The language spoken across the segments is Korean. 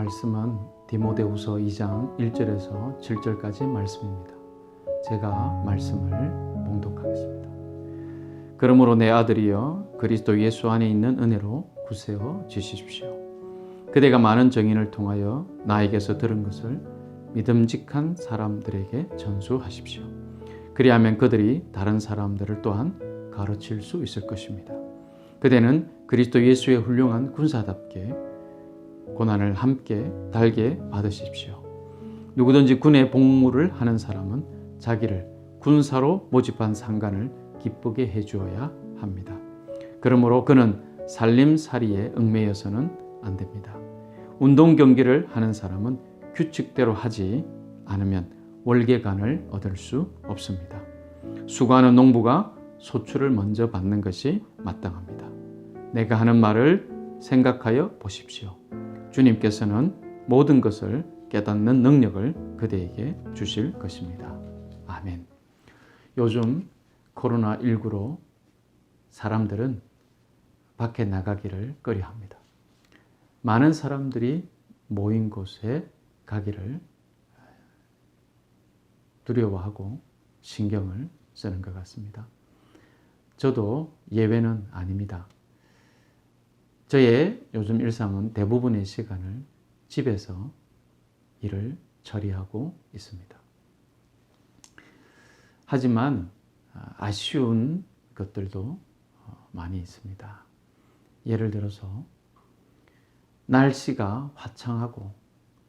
말씀은 디모데후서 2장 1절에서 7절까지 말씀입니다. 제가 말씀을 봉독하겠습니다. 그러므로 내 아들이여 그리스도 예수 안에 있는 은혜로 굳세어 지십시오. 그대가 많은 정인을 통하여 나에게서 들은 것을 믿음직한 사람들에게 전수하십시오. 그리하면 그들이 다른 사람들을 또한 가르칠 수 있을 것입니다. 그대는 그리스도 예수의 훌륭한 군사답게 고난을 함께 달게 받으십시오. 누구든지 군의 복무를 하는 사람은 자기를 군사로 모집한 상관을 기쁘게 해주어야 합니다. 그러므로 그는 살림살이에 얽매여서는 안 됩니다. 운동 경기를 하는 사람은 규칙대로 하지 않으면 월계관을 얻을 수 없습니다. 수고하는 농부가 소출을 먼저 받는 것이 마땅합니다. 내가 하는 말을 생각하여 보십시오. 주님께서는 모든 것을 깨닫는 능력을 그대에게 주실 것입니다. 아멘. 요즘 코로나19로 사람들은 밖에 나가기를 꺼려 합니다. 많은 사람들이 모인 곳에 가기를 두려워하고 신경을 쓰는 것 같습니다. 저도 예외는 아닙니다. 저의 요즘 일상은 대부분의 시간을 집에서 일을 처리하고 있습니다. 하지만 아쉬운 것들도 많이 있습니다. 예를 들어서 날씨가 화창하고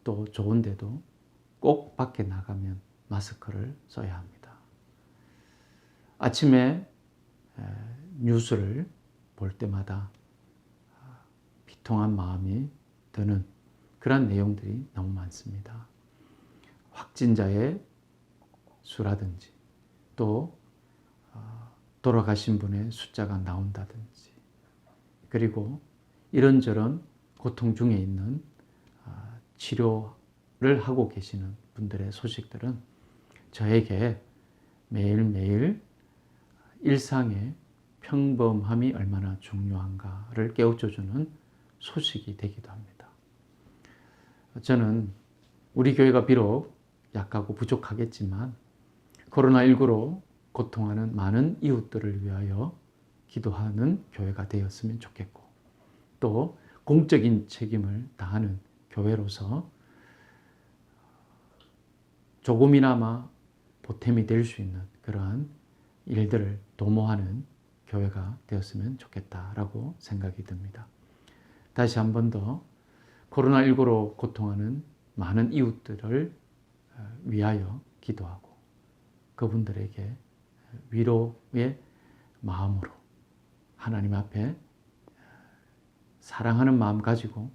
또 좋은데도 꼭 밖에 나가면 마스크를 써야 합니다. 아침에 뉴스를 볼 때마다 비통한 마음이 드는 그런 내용들이 너무 많습니다. 확진자의 수라든지 또 돌아가신 분의 숫자가 나온다든지 그리고 이런저런 고통 중에 있는 치료를 하고 계시는 분들의 소식들은 저에게 매일매일 일상의 평범함이 얼마나 중요한가를 깨우쳐주는 소식이 되기도 합니다. 저는 우리 교회가 비록 약하고 부족하겠지만 코로나19로 고통하는 많은 이웃들을 위하여 기도하는 교회가 되었으면 좋겠고 또 공적인 책임을 다하는 교회로서 조금이나마 보탬이 될 수 있는 그러한 일들을 도모하는 교회가 되었으면 좋겠다라고 생각이 듭니다. 다시 한 번 더 코로나19로 고통하는 많은 이웃들을 위하여 기도하고 그분들에게 위로의 마음으로 하나님 앞에 사랑하는 마음 가지고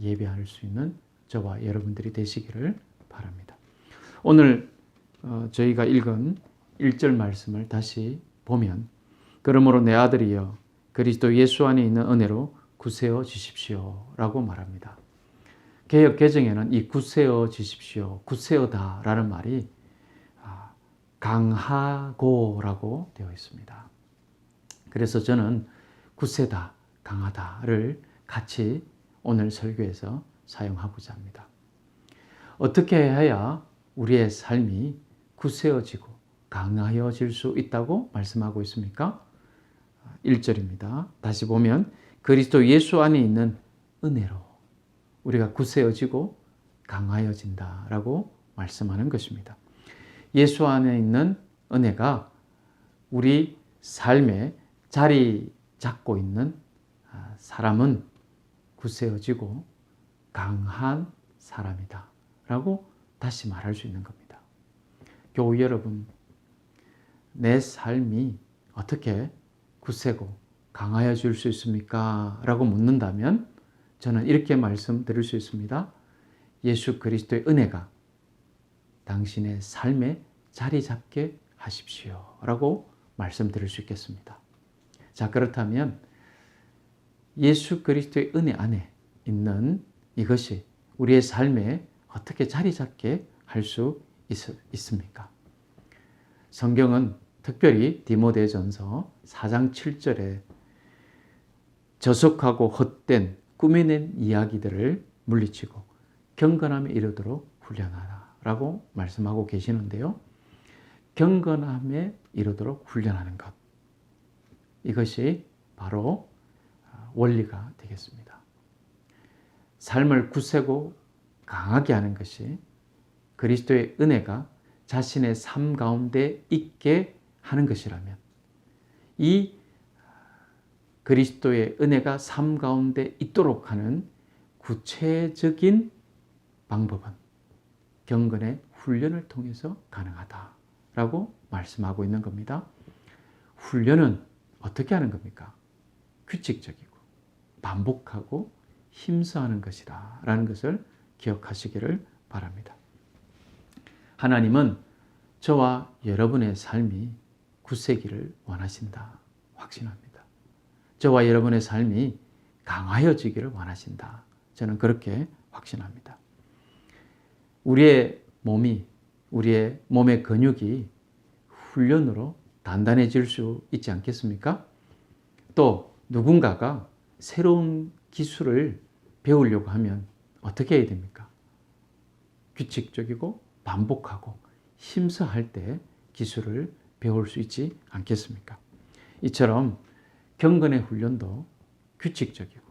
예배할 수 있는 저와 여러분들이 되시기를 바랍니다. 오늘 어, 저희가 읽은 1절 말씀을 다시 보면 그러므로 내 아들이여 그리스도 예수 안에 있는 은혜로 굳세어 지십시오 라고 말합니다. 개혁 개정에는 이 굳세어 지십시오, 굳세어다 라는 말이 아, 강하고 라고 되어 있습니다. 그래서 저는 굳세다, 강하다를 같이 오늘 설교에서 사용하고자 합니다. 어떻게 해야 우리의 삶이 굳세어지고 강하여질 수 있다고 말씀하고 있습니까? 1절입니다. 다시 보면 그리스도 예수 안에 있는 은혜로 우리가 굳세어지고 강하여진다라고 말씀하는 것입니다. 예수 안에 있는 은혜가 우리 삶에 자리 잡고 있는 사람은 굳세어지고 강한 사람이다. 라고 다시 말할 수 있는 겁니다. 교우 여러분, 내 삶이 어떻게 굳세고 강하여질 수 있습니까? 라고 묻는다면 저는 이렇게 말씀드릴 수 있습니다. 예수 그리스도의 은혜가 당신의 삶에 자리 잡게 하십시오. 라고 말씀드릴 수 있겠습니다. 자, 그렇다면 예수 그리스도의 은혜 안에 있는 이것이 우리의 삶에 어떻게 자리 잡게 할 수 있습니까? 성경은 특별히 디모데전서 4장 7절에 저속하고 헛된 꾸며낸 이야기들을 물리치고 경건함에 이르도록 훈련하라라고 말씀하고 계시는데요. 경건함에 이르도록 훈련하는 것. 이것이 바로 원리가 되겠습니다. 삶을 굳세고 강하게 하는 것이 그리스도의 은혜가 자신의 삶 가운데 있게 하는 것이라면 이 그리스도의 은혜가 삶 가운데 있도록 하는 구체적인 방법은 경건의 훈련을 통해서 가능하다라고 말씀하고 있는 겁니다. 훈련은 어떻게 하는 겁니까? 규칙적이고 반복하고 힘써하는 것이다 라는 것을 기억하시기를 바랍니다. 하나님은 저와 여러분의 삶이 굳세기를 원하신다 확신합니다. 저와 여러분의 삶이 강하여지기를 원하신다. 저는 그렇게 확신합니다. 우리의 몸이 우리의 몸의 근육이 훈련으로 단단해질 수 있지 않겠습니까? 또 누군가가 새로운 기술을 배우려고 하면 어떻게 해야 됩니까? 규칙적이고 반복하고 힘써 할때 기술을 배울 수 있지 않겠습니까? 이처럼 경건의 훈련도 규칙적이고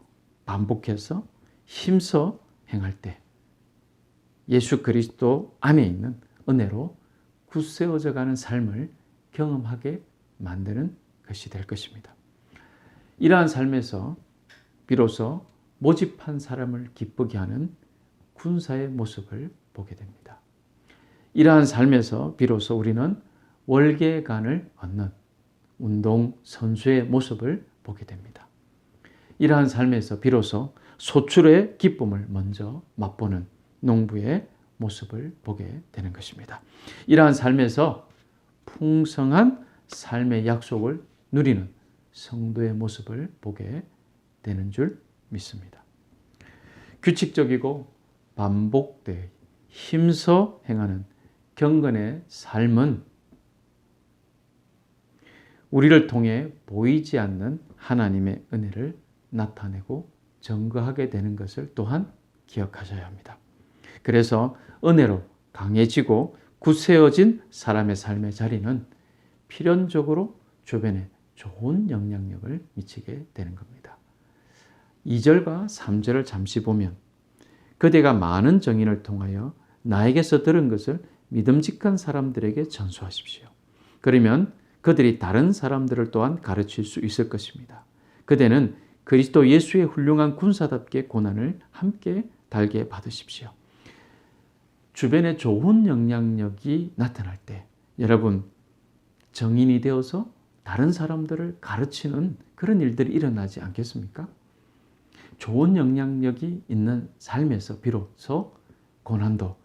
반복해서 힘써 행할 때 예수 그리스도 안에 있는 은혜로 굳세워져 가는 삶을 경험하게 만드는 것이 될 것입니다. 이러한 삶에서 비로소 모집한 사람을 기쁘게 하는 군사의 모습을 보게 됩니다. 이러한 삶에서 비로소 우리는 월계관을 얻는 운동 선수의 모습을 보게 됩니다. 이러한 삶에서 비로소 소출의 기쁨을 먼저 맛보는 농부의 모습을 보게 되는 것입니다. 이러한 삶에서 풍성한 삶의 약속을 누리는 성도의 모습을 보게 되는 줄 믿습니다. 규칙적이고 반복되 힘써 행하는 경건의 삶은 우리를 통해 보이지 않는 하나님의 은혜를 나타내고 증거하게 되는 것을 또한 기억하셔야 합니다. 그래서 은혜로 강해지고 굳세어진 사람의 삶의 자리는 필연적으로 주변에 좋은 영향력을 미치게 되는 겁니다. 2절과 3절을 잠시 보면 그대가 많은 정인을 통하여 나에게서 들은 것을 믿음직한 사람들에게 전수하십시오. 그러면 그들이 다른 사람들을 또한 가르칠 수 있을 것입니다. 그대는 그리스도 예수의 훌륭한 군사답게 고난을 함께 달게 받으십시오. 주변에 좋은 영향력이 나타날 때 여러분 정인이 되어서 다른 사람들을 가르치는 그런 일들이 일어나지 않겠습니까? 좋은 영향력이 있는 삶에서 비로소 고난도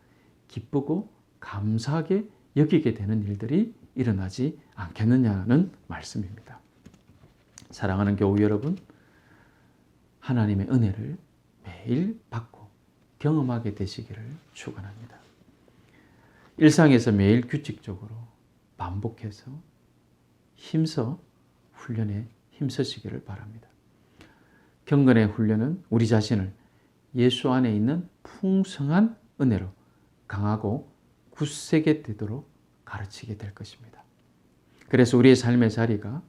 기쁘고 감사하게 여기게 되는 일들이 일어나지 않겠느냐는 말씀입니다. 사랑하는 교우 여러분, 하나님의 은혜를 매일 받고 경험하게 되시기를 축원합니다. 일상에서 매일 규칙적으로 반복해서 힘써 훈련에 힘쓰시기를 바랍니다. 경건의 훈련은 우리 자신을 예수 안에 있는 풍성한 은혜로 강하고 굳세게 되도록 가르치게 될 것입니다. 그래서 우리의 삶의 자리가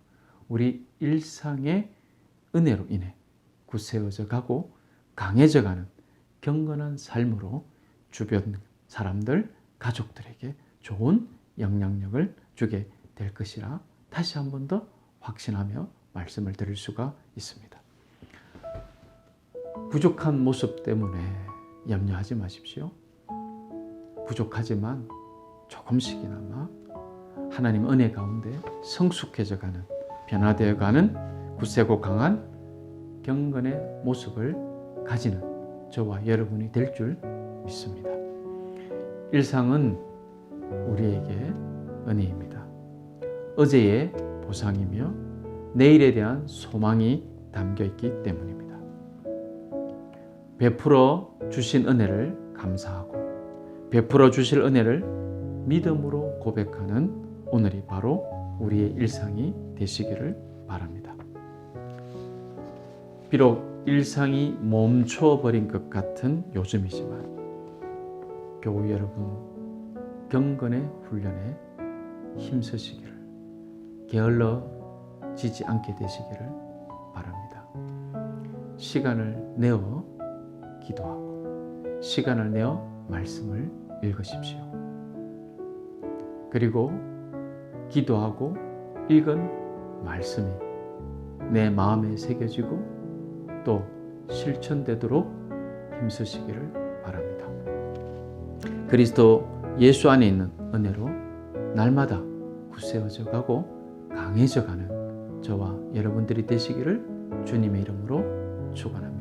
우리 일상의 은혜로 인해 굳세워져 가고 강해져 가는 경건한 삶으로 주변 사람들, 가족들에게 좋은 영향력을 주게 될 것이라 다시 한 번 더 확신하며 말씀을 드릴 수가 있습니다. 부족한 모습 때문에 염려하지 마십시오. 부족하지만 조금씩이나마 하나님 은혜 가운데 성숙해져 가는 변화되어 가는 굳세고 강한 경건의 모습을 가지는 저와 여러분이 될 줄 믿습니다. 일상은 우리에게 은혜입니다. 어제의 보상이며 내일에 대한 소망이 담겨 있기 때문입니다. 베풀어 주신 은혜를 감사하고 베풀어 주실 은혜를 믿음으로 고백하는 오늘이 바로 우리의 일상이 되시기를 바랍니다. 비록 일상이 멈춰버린 것 같은 요즘이지만 교우 여러분 경건의 훈련에 힘쓰시기를 게을러지지 않게 되시기를 바랍니다. 시간을 내어 기도하고 시간을 내어 말씀을 읽으십시오. 그리고 기도하고 읽은 말씀이 내 마음에 새겨지고 또 실천되도록 힘쓰시기를 바랍니다. 그리스도 예수 안에 있는 은혜로 날마다 굳세어져 가고 강해져 가는 저와 여러분들이 되시기를 주님의 이름으로 축원합니다.